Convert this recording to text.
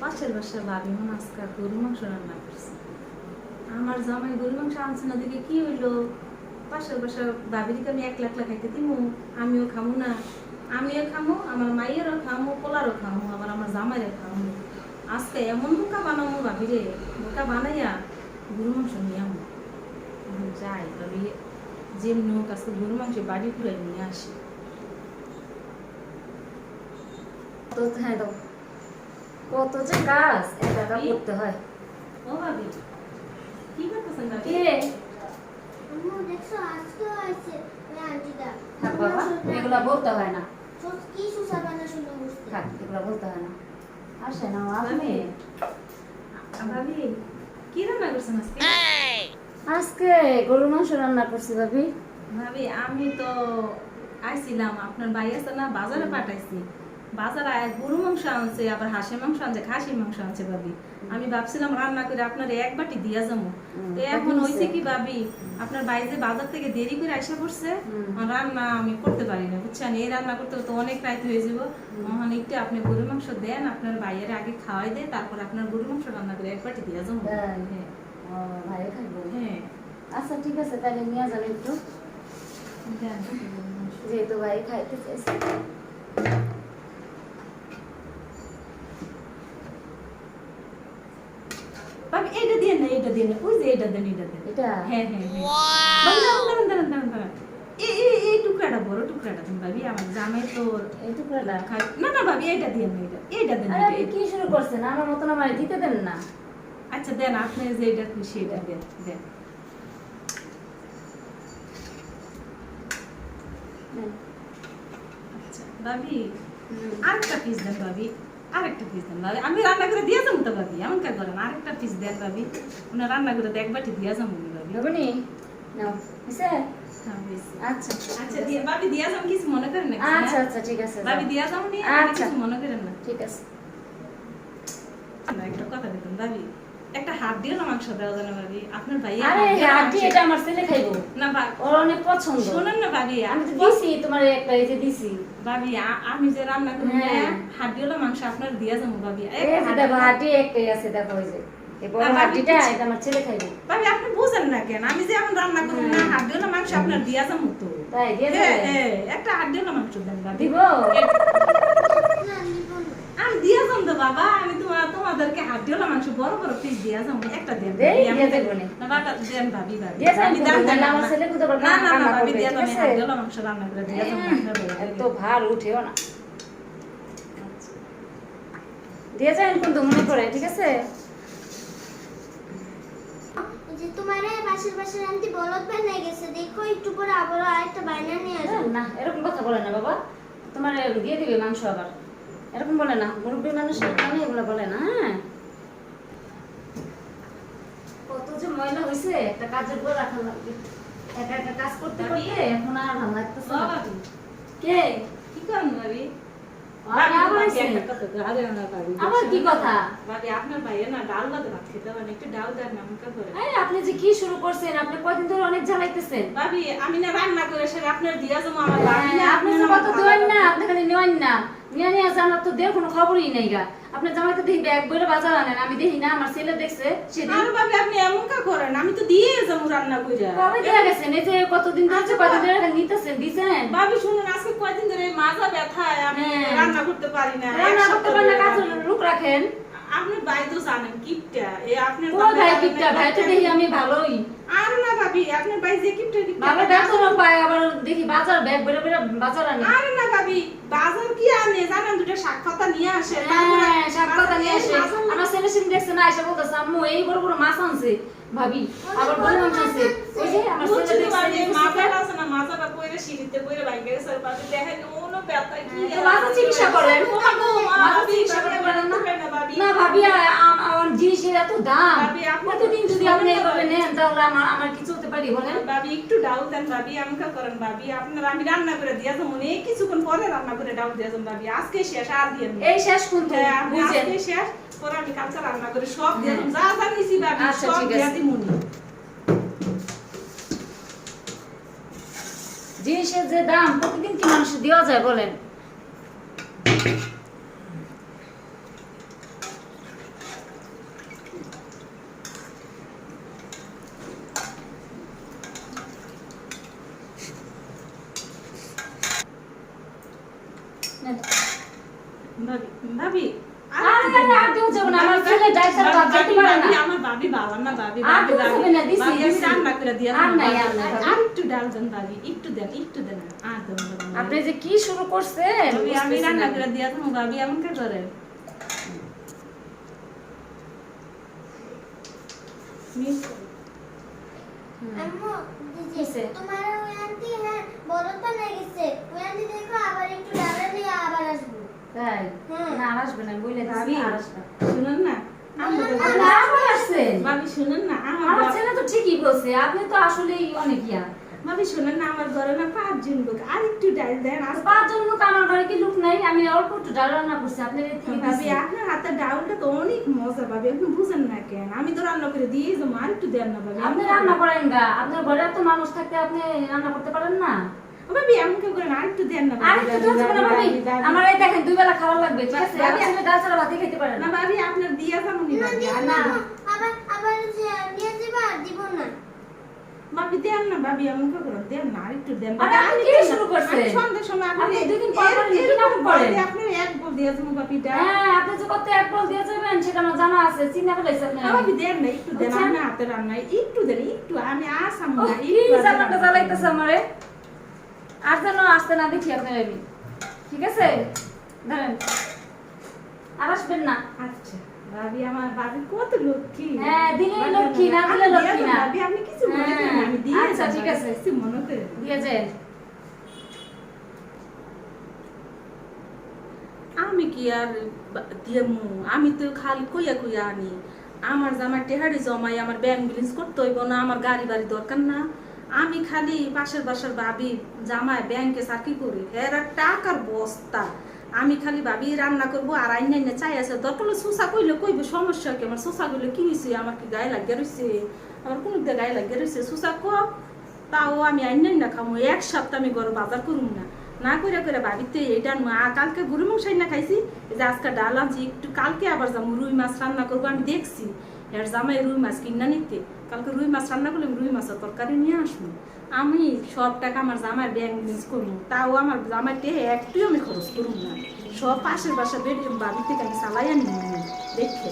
পাশের বাসার ভাবি মনে আজকে গরু মাংস রান্না করছে। আমার জামাই গরু মাংস আনছে না, দেখে কি হইল? পাশের বাসার ভাবিরিকে আমি এক লাখ লাখ খাইতে দিমু, আমিও খামু না। আমিও খামু, আমার মাইয়েরও খামু, পোলারও খামু, আবার আমার জামাইরও খামু। আজকে এমন বোকা বানামু ভাবিরে বোকা বানাইয়া গরু মাংস নিয়ে আমু যাই ভাবি যেমনি হোক আজকে গরু মাংস বাড়ি ঘুরে নিয়ে আসি। তো হ্যাঁ কত যে কাজ একা একা করতে হয় ও ভাবি কি করতেছেন ভাবি কে আম্মু দেখছ আজকে হয়েছে ওই আন্টিটা থাক বাবা এগুলা বলতে হয় না সব কি সুসা বানা শুনে বুঝতে থাক এগুলা বলতে হয় না আসে না আপনি ভাবি কি রান্না করছেন আজকে আজকে গরু মাংস রান্না করছি ভাবি ভাবি আমি তো আইছিলাম আপনার ভাই আছে না বাজারে পাঠাইছি বাজারে আয় গরু মাংস আনছে আবার হাঁসের মাংস আনছে খাসির মাংস আনছে ভাবি। আমি ভাবছিলাম রান্না করে আপনার এক বাটি দিয়া যাব। তো এখন হয়েছে? কি ভাবি আপনার যে বাজার থেকে দেরি করে আইসা পড়ছে রান্না আমি করতে পারি না বুঝছেন? এই রান্না করতে তো অনেক রাত হয়ে যাব। মহান একটু আপনি গরু মাংস দেন আপনার ভাইয়ের আগে খাওয়াই দেয় তারপর আপনার গরু মাংস রান্না করে এক বাটি দিয়া যাব। হ্যাঁ। খাইবো। হ্যাঁ। আচ্ছা ঠিক আছে তাহলে নিয়ে যান একটু। যেহেতু ভাই খাইতে চাইছে ভাবি এইটা দিয়ে না এইটা দিয়ে না ওই যে এইটা দেন এইটা দেন। এটা? হ্যাঁ হ্যাঁ হ্যাঁ। দাঁড়ান দাঁড়ান দাঁড়ান দাঁড়ান দাঁড়ান এই এই এই টুকরাটা বড় টুকরাটা দেন ভাবি আমার জামাই তো এই টুকরাটা? খাই- না না ভাবি এইটা দিয়ে না এইটা এইটা দেন আরে এইটা, আপনি এইটা। কি শুরু করছেন? আমার মতন আমার দিতে দেন না। আচ্ছা দেন আপনি যে এটা খুশি এটা দেন দেন। আচ্ছা ভাবি। আরেকটা পিস দেন ভাবি। আরেকটা পিস দেন ভাবি। আমি রান্না করে দিয়ে যাব তো ভাবি এমন কাজ করেন আরেকটা পিস দেন ভাবি। ওনার রান্না করে দেখ বাটি দিয়ে যাব ভাবি। নাও হইছে? হ্যাঁ, আচ্ছা আচ্ছা দিয়ে ভাবি দিয়ে যাব কিছু মনে করেন না আচ্ছা আচ্ছা ঠিক আছে ভাবি দিয়ে যাব নি আচ্ছা। কিছু মনে করেন না? ঠিক আছে। না, একটা কথা দেখুন ভাবি। একটা হাত দিয়ে না মাংস দেওয়া যায় না ভাবি? আপনার ভাই আরে হাড্ডি এটা আমার ছেলে খাইবো? না ভাই। ওর অনেক পছন্দ। শোনেন না ভাবি আমি তো দিছি তোমার একটা এই যে দিছি। ভাবি আমি যে রান্না করি হ্যাঁ। হাড্ডিওলা মাংস আপনার দিয়ে যাব ভাবি। এই দেখো হাড্ডি একটাই আছে দেখো ওই যে। এই বড় আর ভাবি হাড্ডিটা কিছু- এটা আমার ছেলে খাইবো। ভাবি আপনি বুঝেন না কেন? আমি যে রান্না করি না মাংস আপনার দিয়া যাব তো। দিয়ে দেবে একটা হাড্ডিওলা মাংস দেন দিব। দিয়া যাব তো বাবা আমি তোমার তোমাদেরকে হাড্ডিওলা মাংস বড় বড় পিস দিয়া যাব একটা দেন আমি দিয়ে দেন। দেবো নি। না বাবা দেন ভাবি ভাবি দিয়ে যান দেন, কিন্তু, দেন, না, আমার ছেলে কিন্তু না না না ভাবি দিয়া ঠিক যাব আছে? মাংস রান্না করে দিয়া যাব এত ভার উঠেও না। দিয়ে যান কিন্তু মনে করে ঠিক আছে যে তোমার পাশের পাশের আন্টি বলদ বানাই গেছে দেখো একটু পরে আবারও আরেকটা বায়না নিয়ে আসবে না এরকম কথা বলে না বাবা তোমার দিয়ে দিবে মাংস আবার এরকম বলে না মুরব্বী মানুষ কানে এগুলো বলে না হ্যাঁ? কত যে ময়লা হয়েছে একটা কাজের উপর রাখা লাগবে। একা একা কাজ করতে? করতে এখন আর ভালো লাগতেছে কে? কি করেন ভাবি? আপনি যে কি শুরু করছেন আপনি কয়দিন ধরে অনেক জ্বালাইতেছেন। ভাবি, আমি না রান্না করে সেটা আপনার দিয়া যাব, আমার ভাবি না, হ্যাঁ, আপনি না তো আমার কত দেন না আপনি খালি নেওয়ান না। নিয়ে নিয়ে আসে আমার তো দেওয়ার কোনো খবরই নেই গা। আপনি জামাইকে দেখি ব্যাগ বাজার আনেন আমি দেখি না আমার ছেলে দেখছে সেদিন। আরে ভাবি, আপনি এমন কা করেন? আমি তো দিয়ে যাব রান্না কইরা। কবে দেয়া গেছেন? এই যে কতদিন ধরে নিতেছেন দিছেন? ভাবি, শুনুন, আজকে কয়দিন ধরে মাজা ব্যথায়, আমি হ্যাঁ। রান্না করতে পারি না। রান্না করতে পারেন না রান্না- রাখেন। আপনার ভাই তো জানেন কিপটা এ আপনার ও ভাই কিপটা? ভাই তো দেখি আমি ভালোই। আর না ভাবি আপনার ভাই যে কিপটা কিপটা ভালো পায় আবার দেখি বাজার ব্যাগ বেরো বেরো বাজার আনে। আরে না ভাবি বাজার কি আনে? জানেন দুটো শাক পাতা নিয়ে আসে হ্যাঁ শাক পাতা নিয়ে আসে। আমার ছেলে সেদিন দেখছে না এসে বলতেছে আম্মু এই বড় বড় মাছ আনছে। ভাবি আবার মাছ আনছে। ওই যে আমার ছেলে তো ভাবি, দেখছে মাথাটা আছে না, মাথাটা পইরে সিঁড়িতে পইরে বাইকে গেছে, আর ভাবি দেখেন, ওনো ব্যথা, কি মাথা চিকিৎসা করেন। ও মা গো, মা, মাথা চিকিৎসা করে বলেন না। না, ভাবি। না ভাবি আ- আম- আমার জিনিসের এত দাম ভাবি, যদি আপনি এভাবে নেন তাহলে আমার আমার কিছু হতে পারি বলেন ভাবি, একটু ডাল দেন, ভাবি, আমাকে করেন, ভাবি। আপনার আমি রান্না করে দিয়া যাব, কিছুক্ষণ পরে রান্না করে দিয়া যাব, ভাবি। আজকে শেষ, আর এই শেষ কিন্তু হ্যাঁ, আজকে শেষ, পরে আমি কালকে রান্না করে সব দিয়া। যা যা নিছি, ভাবি, আচ্ছা, সব দিয়া। দিমুনি। জিনিসের যে দাম প্রতিদিন কি মানুষ দেওয়া যায় বলেন? ভাবি ভাবি না, আমার ছেলে ডাইসার বাদ পারে না। আমার ভাবি ভালো না কেউ ভাবি যাবে না, দিছি, আমি দিছি। রান্না করে দিয়ে আর নাই, আর নাই, আর একটু ডাল দেন ভাবি একটু দেন একটু দেন। আর দেন আপনি যে কি শুরু করছেন আমি রান্না করে দিয়ে আসব, ভাবি এমন কে করে? মিস আম্মু দিদি তোমার ওই আন্টি হ্যাঁ বলদ বানাই গেছে। ওই আন্টি দেখো আবার একটু ডালা দিয়ে আবার আসব। তাই? হ্যাঁ। না আর আসবে না বলে দিছি আর আসবে শুনুন না ভাবি শুনুন না আমার আমার ছেলে তো ঠিকই বলছে আপনি তো আসলেই অনেক ইয়া। ভাবি শুনুন না আমার ঘরে না পাঁচজন লোক। আর একটু ডাল দেন আর পাঁচজন লোক আমার ঘরে কি লোক নাই? আমি অল্প একটু ডাল রান্না করছি আপনার ভাবি আপনার হাতের ডাউলটা তো অনেক মজা ভাবি আপনি বুঝেন না কেন? আমি তো রান্না করে দিয়ে যাব আর একটু দেন না ভাবি। আপনি রান্না করেন গা আপনার ঘরে এত মানুষ থাকতে আপনি রান্না করতে পারেন না। ভাবি এমন কেউ করেন আর একটু দেন না আর একটু ধরতে পারেন ভাবি, আমার এই দেখেন দুই বেলা খাওয়া লাগবে ঠিক আছে? ভাবি, আমার ডাল ছাড়া ভাতই খেতে পারে না। না ভাবি আপনার দিয়ে যাব নি না ভাবি না না। আবার আবার যে নিয়ে যাবা আর দিব না। ভাবি দেন না ভাবি এমন করেন দেন না আর একটু দেন। আরে আপনি কি শুরু করছেন? সন্ধ্যার সময় আপনি আপনি দুদিন পর পর কি নাটক করেন? আপনি এক বল দিয়ে যাব ভাবিটা হ্যাঁ আপনি যে কত এক বল দিয়ে যাবেন সেটা আমার জানা আছে চিন্তা ফেলাইছে আপনি ভাবি দেন না একটু দেন বুঝছেন? আপনি হাতে রান্না একটু দেন একটু আমি আসাম না একটু রান্না জ্বালাইতেছে। আমারে? আর যেন আসতে না দেখি আপনার ঠিক আছে? ধরেন আর আসবেন না। আচ্ছা ভাবি আমার ভাবি কত লক্ষ্মী? হ্যাঁ, দিলেই লক্ষ্মী, না দিলে আমি লক্ষ্মী দিয়ে না। ভাবি আপনি কিছু মনে হ্যাঁ, করেন আমি দিয়ে আচ্ছা, ঠিক আছে। কিছু মনে করেন দিয়ে যায় আমি কি আর দিয়েমু আমি তো খালি কইয়া কইয়া আনি। আমার জামাই টেহারি জমাই আমার ব্যাংক ব্যালেন্স করতে হইব না আমার গাড়ি বাড়ি দরকার না। আমি খালি পাশের বাসার ভাবি জামায় ব্যাংকে চাকরি করি। এরা টাকার বস্তা। আমি খালি ভাবি, রান্না করব আর আইনে চাই আছে। দরকার সুসা কইলে কইবে, সমস্যা কি? আমার সুসা কইলে কি হয়েছে আমার কি গায়ে লাগিয়ে রয়েছে আমার কোনো দিকে গায়ে লাগিয়ে রয়েছে সুসা ক তাও আমি না খামো। এক সপ্তাহ আমি গরম বাজার করুম না। না করে করে ভাবিতে এটা মা কালকে গরু মাংস না খাইছি। যে আজকে ডাল আনছি, একটু কালকে আবার যাব রুই মাছ রান্না করব, আমি দেখছি। এর জামাই রুই মাছ কিনা নিতে, কালকে রুই মাছ রান্না করলে রুই মাছের তরকারি নিয়ে আসব। আমি সব টাকা আমার জামার ব্যাংক ইউজ করব, তাও আমার জামার টেহে একটু আমি খরচ করুন না। সব পাশের বাসা বেরিয়ে বাড়ি থেকে আমি চালাই আনি। দেখে।